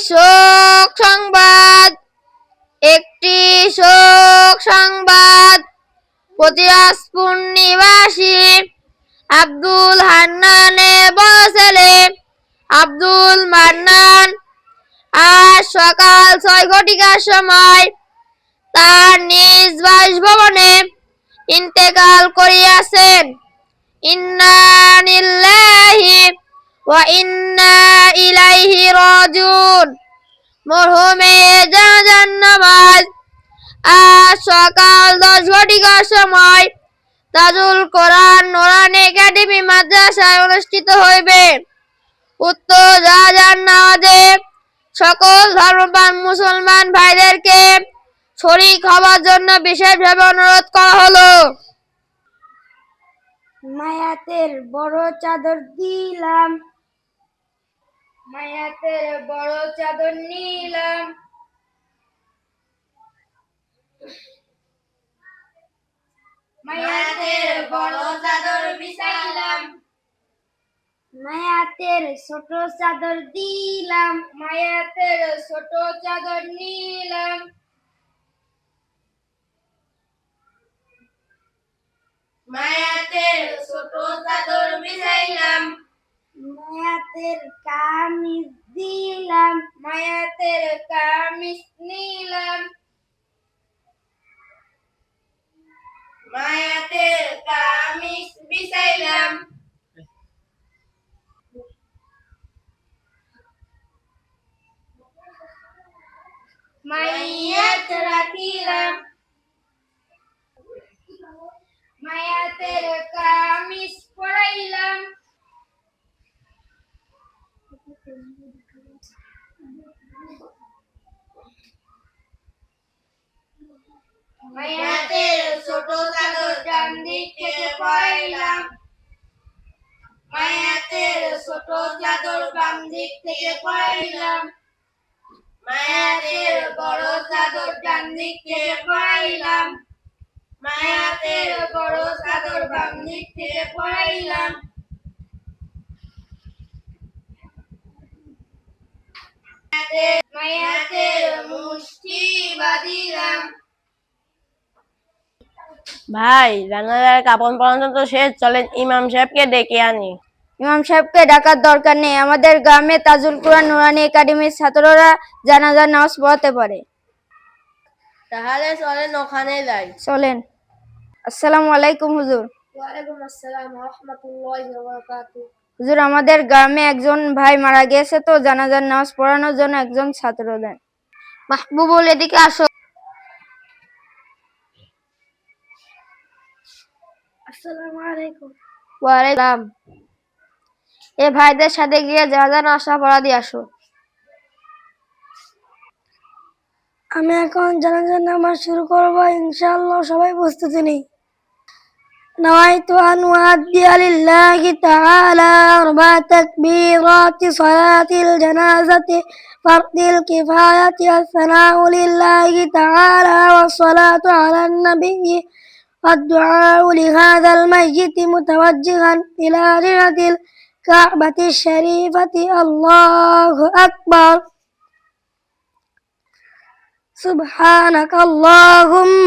শোক সংবাদ, একটি শোক সংবাদ। পতিরাজপুর নিবাসী আব্দুল হান্নানের বড় ছেলে আব্দুল মান্নান আজ সকাল ছয় ঘটিকার সময় তার নিজ বাসভবনে ইন্তেকাল করিয়াছেন। ইন্না ইলাইহি রাজিউন মরহুমের জানাজার নামাজ আজ সকাল দশ ঘটিকার সময় তাজুল কোরআন নোরান একাডেমি মাদ্রাসায় অনুষ্ঠিত হইবে। উক্ত জাহাজার নামাজে সকল ধর্মপ্রাণ মুসলমান ভাইদেরকে শরীক হওয়ার জন্য বিশেষভাবে অনুরোধ করা হলো। মায়াতের বড় চাদর দিলাম। মায়াতের বড় চাদর নিলাম। মায়াতের বড় চাদর বিছাইলাম। মায়াতের ছোট চাদর দিলাম। মায়াতের ছোট চাদর নিলাম মায়াতের ছোট চাদর বিছাইলাম মায়াতের কামিজ দিলাম মায়াতের কামিজ নিলাম মায়াতের কামিজ বিছাইলাম মায়াত রাখিলাম মায়াতের মায়াতের ছোট চাদর ডান দিক থেকে পরাইলাম মায়াতের ছোট চাদর বাম দিক থেকে পরাইলাম মায়াতের বড় চাদর ডান দিক থেকে পরাইলাম মায়াতের বড় চাদর বাম দিক থেকে পরাইলাম মায়াতের- মায়াতের মুষ্টি বাঁধিলাম ভাই জানাজার কাপড় পরানো তো শেষ। চলেন ইমাম সাহেবকে ডেকে আনি। ইমাম সাহেবকে ডাকার দরকার নেই। আমাদের গ্রামে তাজুল কোরআন নুরানি একাডেমির ছাত্ররা জানাজার নামাজ পড়াতে পারে। তাহলে চলেন ওখানে যাই। চলেন। আসসালামু আলাইকুম হুজুর। ওয়ালাইকুম আসসালাম রহমতুল্লাহি হুজুর আমাদের গ্রামে একজন ভাই মারা গেছে তো জানাজার নামাজ পড়ানোর জন্য একজন ছাত্র দেন। মাহবুবুল এদিকে আসো। আসসালামু আলাইকুম। ওয়ালাইকুম এ ভাইদের সাথে গিয়ে জানাজার নাশা পড়া দিয়ে আসো। আমি এখন জানাজার নামাজ শুরু করব ইনশাআল্লাহ সবাই প্রস্তুতি নেই। نويت أن أؤدي لله تعالى أربع تكبيرات صلاة الجنازة فرض الكفاية الثناء لله تعالى والصلاة على النبي. والدعاء لهذا الميت متوجها إلى جهة الكعبة الشريفة. الله أكبر. سبحانك اللهم.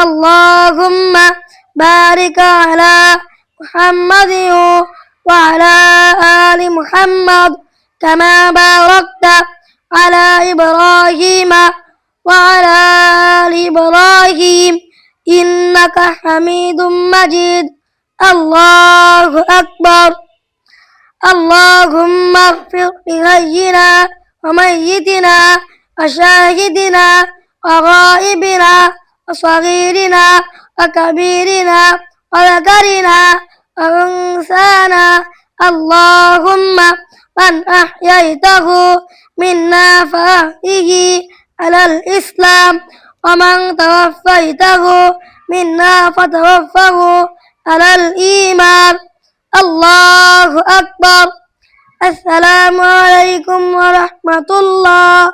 اللهم بارك على محمد وعلى آل محمد كما باركت على إبراهيم وعلى آل إبراهيم. إنك حميد مجيد. الله أكبر. اللهم اغفر لحينا وميتنا وشاهدنا وغائبنا وصغيرنا وكبيرنا وذكرنا وأنثانا اللهم من أحييته منا فأحيه على الإسلام ومن توفيته منا فتوفه على الإيمان الله أكبر السلام عليكم ورحمة الله